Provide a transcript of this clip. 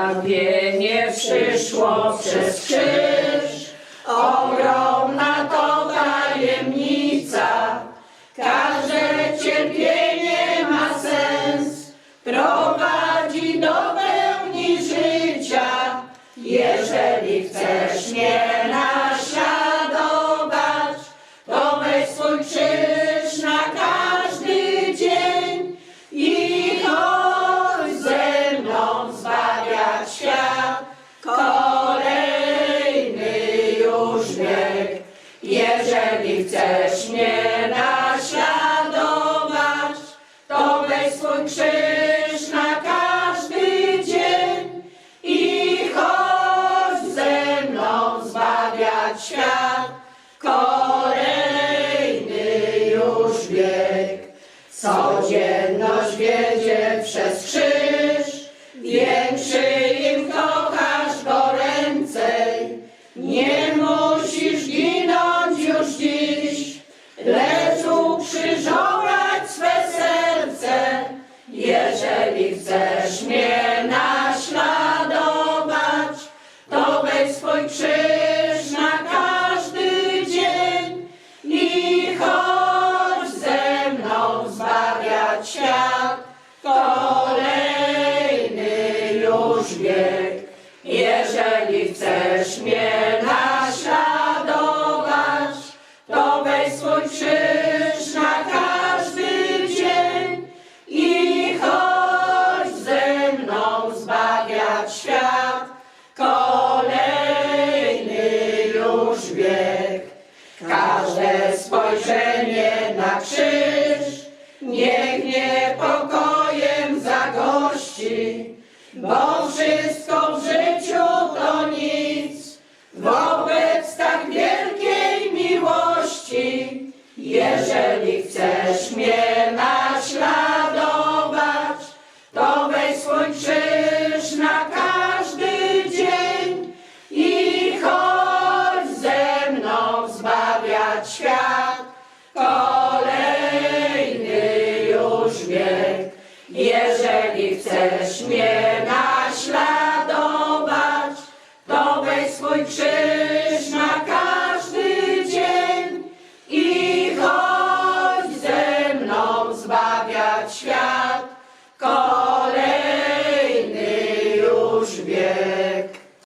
Zbawienie przyszło przez krzyż, ogromna to tajemnica. Każde cierpienie ma sens, prowadzi do pełni życia. Jeżeli chcesz mnie chcesz mnie naśladować, to weź swój krzyż na każdy dzień i chodź ze mną zbawiać świat. Kolejny już wiek, codzienność wiedzie ukrzyżować swe serce. Jeżeli chcesz mnie naśladować, to weź swój krzyż na każdy dzień i chodź ze mną zbawiać świat. Kolejny już wiek, jeżeli chcesz zbawiać świat. Kolejny już wiek, każde spojrzenie na krzyż niech niepokojem zagości, bo świat. Kolejny już wiek, jeżeli chcesz mnie naśladować, to weź swój krzyż.